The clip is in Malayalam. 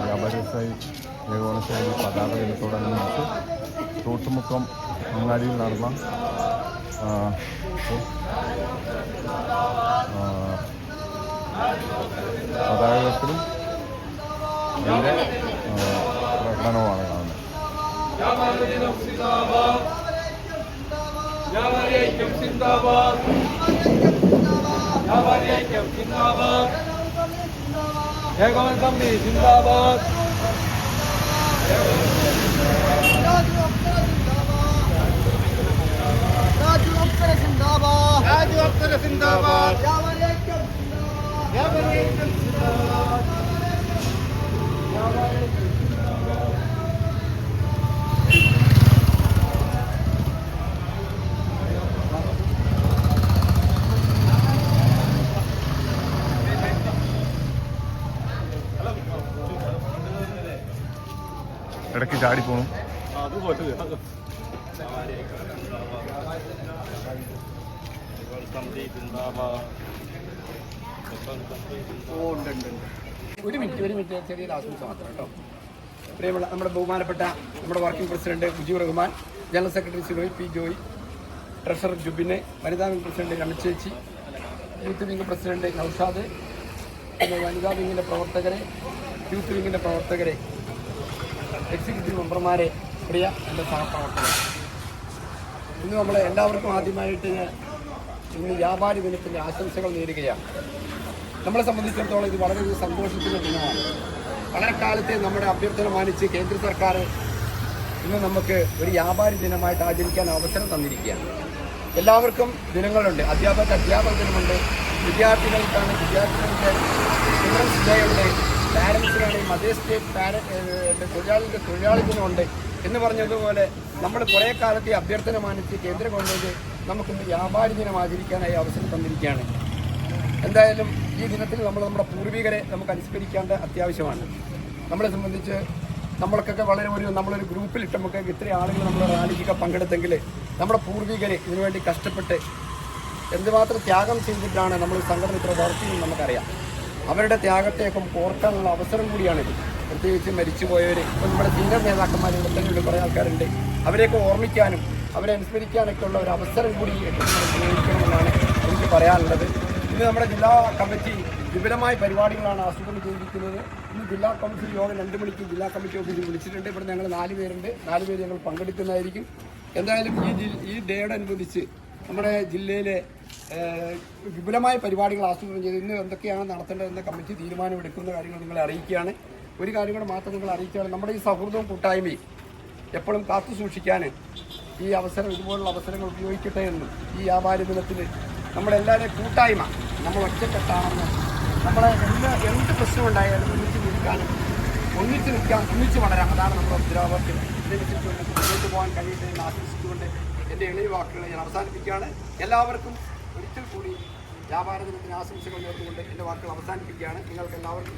വ്യാപാര ഏകോപന സമിതി പതാക ദിനത്തോടനുബന്ധിച്ച് തോട്ടുമുക്കം അങ്ങാടിയിൽ നടന്ന ആ, എന്റെ പ്രകടനവുമാണ് കാണുന്നത് വ്യാപാരി ഐക്യം സിന്ദാബാദ് സിന്ദാബാദ് സിന്ദാബാദ് ഇടയ്ക്ക് ചാടിപ്പോണു ഒരു മിനിറ്റ് ഒരു മിനിറ്റ്. ചെറിയ ആശംസ മാത്രം കേട്ടോ. പ്രിയമുള്ള നമ്മുടെ ബഹുമാനപ്പെട്ട നമ്മുടെ working president Mujeeb Rahman general secretary Shri P Joy treasurer ജുബിന് വനിതാ വിംഗ് പ്രസിഡന്റ് രമചേച്ചി യൂത്ത് വിംഗ് പ്രസിഡന്റ് നൌഷാദ് പിന്നെ വനിതാ വിംഗിന്റെ പ്രവർത്തകരെ യൂത്ത് വിംഗിന്റെ പ്രവർത്തകരെ എക്സിക്യൂട്ടീവ് മെമ്പർമാരെ പ്രിയ എന്റെ സഹപ്രവർത്തകർ. ഇന്ന് നമ്മൾ എല്ലാവർക്കും ആദ്യമായിട്ട് ഇന്ന് വ്യാപാരി ദിനത്തിന്റെ ആശംസകൾ നേരുകയാണ്. നമ്മളെ സംബന്ധിച്ചിടത്തോളം ഇത് വളരെ സന്തോഷിക്കുന്ന ദിനമാണ്. വളരെ കാലത്തെ നമ്മുടെ അഭ്യർത്ഥന മാനിച്ച് കേന്ദ്ര സർക്കാർ ഇന്ന് നമുക്ക് ഒരു വ്യാപാരി ദിനമായിട്ട് ആചരിക്കാൻ അവസരം തന്നിരിക്കുകയാണ്. എല്ലാവർക്കും ദിനങ്ങളുണ്ട്. അധ്യാപക അധ്യാപക ദിനമുണ്ട് വിദ്യാർത്ഥികൾക്കാണ് വിദ്യാർത്ഥികളുടെ ചിൽഡ്രൻസ് ഡേ ഉണ്ട് പാരൻസിനാണ് സ്റ്റേറ്റ് പാര തൊഴിലാളിന്റെ തൊഴിലാളികളുണ്ട് എന്ന് പറഞ്ഞതുപോലെ നമ്മൾ കുറേ കാലത്തെ അഭ്യർത്ഥന മാനിച്ച് കേന്ദ്ര ഗവൺമെന്റ് നമുക്കിന്ന് വ്യാപാരി ദിനം ആചരിക്കാനായി അവസരം തന്നിരിക്കുകയാണ്. എന്തായാലും ഈ ദിനത്തിൽ നമ്മൾ നമ്മുടെ പൂർവികരെ നമുക്ക് അനുസ്മരിക്കേണ്ട അത്യാവശ്യമാണ്. നമ്മളെ സംബന്ധിച്ച് നമ്മൾക്കൊക്കെ വളരെ ഒരു നമ്മളൊരു ഗ്രൂപ്പിലിട്ട് നമുക്ക് ഇത്രയും ആളുകൾ നമ്മൾ റാലിക്കൊക്കെ പങ്കെടുത്തെങ്കിൽ നമ്മുടെ പൂർവികരെ ഇതിനുവേണ്ടി കഷ്ടപ്പെട്ട് എന്തുമാത്രം ത്യാഗം ചെയ്തിട്ടാണ് നമ്മൾ സംഘടന ഇത്ര വളർത്തിയെന്ന് നമുക്കറിയാം. അവരുടെ ത്യാഗത്തെയൊക്കെ ഓർക്കാനുള്ള അവസരം കൂടിയാണിത്. പ്രത്യേകിച്ച് മരിച്ചുപോയവർ ഇപ്പം നമ്മുടെ സീനിയർ നേതാക്കന്മാർ ഇവിടെ തന്നെയുണ്ട് കുറേ ആൾക്കാരുണ്ട്. അവരെയൊക്കെ ഓർമ്മിക്കാനും അവരെ അനുസ്മരിക്കാനൊക്കെ ഉള്ള ഒരു അവസരം കൂടി ഉപയോഗിക്കണമെന്നാണ് എനിക്ക് പറയാനുള്ളത്. ഇന്ന് നമ്മുടെ ജില്ലാ കമ്മിറ്റി വിപുലമായ പരിപാടികളാണ് ആസൂത്രണം ചെയ്തിരിക്കുന്നത്. ഇന്ന് ജില്ലാ കൗൺസിൽ യോഗം രണ്ട് മണിക്ക് ജില്ലാ കമ്മിറ്റി ഓഫീസിൽ വിളിച്ചിട്ടുണ്ട്. ഇവിടെ ഞങ്ങൾ നാല് പേരുണ്ട്. നാല് പേര് ഞങ്ങൾ പങ്കെടുക്കുന്നതായിരിക്കും. എന്തായാലും ഈ ഈ ഡേയോടനുബന്ധിച്ച് നമ്മുടെ ജില്ലയിലെ വിപുലമായ പരിപാടികൾ ആസൂത്രണം ചെയ്ത് ഇന്ന് എന്തൊക്കെയാണ് നടത്തേണ്ടതെന്ന് കമ്മിറ്റി തീരുമാനമെടുക്കുന്ന കാര്യങ്ങൾ നിങ്ങളെ അറിയിക്കുകയാണ്. ഒരു കാര്യം കൂടെ മാത്രം നിങ്ങൾ അറിയിക്കുകയാണ്. നമ്മുടെ ഈ സൗഹൃദവും കൂട്ടായ്മയും എപ്പോഴും കാത്തു സൂക്ഷിക്കാൻ ഈ അവസരം ഇതുപോലുള്ള അവസരങ്ങൾ ഉപയോഗിക്കട്ടെ എന്നും ഈ വ്യാപാര ദിനത്തിൽ നമ്മളെല്ലാവരെയും കൂട്ടായ്മ നമ്മൾ ഒറ്റക്കെട്ടാണെന്ന് നമ്മളെ എന്ത് എന്ത് പ്രശ്നം ഉണ്ടായാലും ഒന്നിച്ച് നിൽക്കാനും ഒന്നിച്ച് നിൽക്കാം ഒന്നിച്ച് വളരാം അതാണ് നമ്മുടെ ഉത്തരവാദിത്വം. ഇതിനെ വെച്ചിട്ട് മുന്നോട്ട് പോകാൻ കഴിയട്ടെ എന്ന് ആശംസിച്ചുകൊണ്ട് എന്റെ എളിയ വാക്കുകളെ ഞാൻ അവസാനിപ്പിക്കുകയാണ്. എല്ലാവർക്കും ഒരിക്കൽ കൂടി വ്യാപാര ദിനത്തിന് ആശംസകൾ നേർന്നുകൊണ്ട് എന്റെ വാക്കുകൾ അവസാനിപ്പിക്കുകയാണ്. നിങ്ങൾക്ക് എല്ലാവർക്കും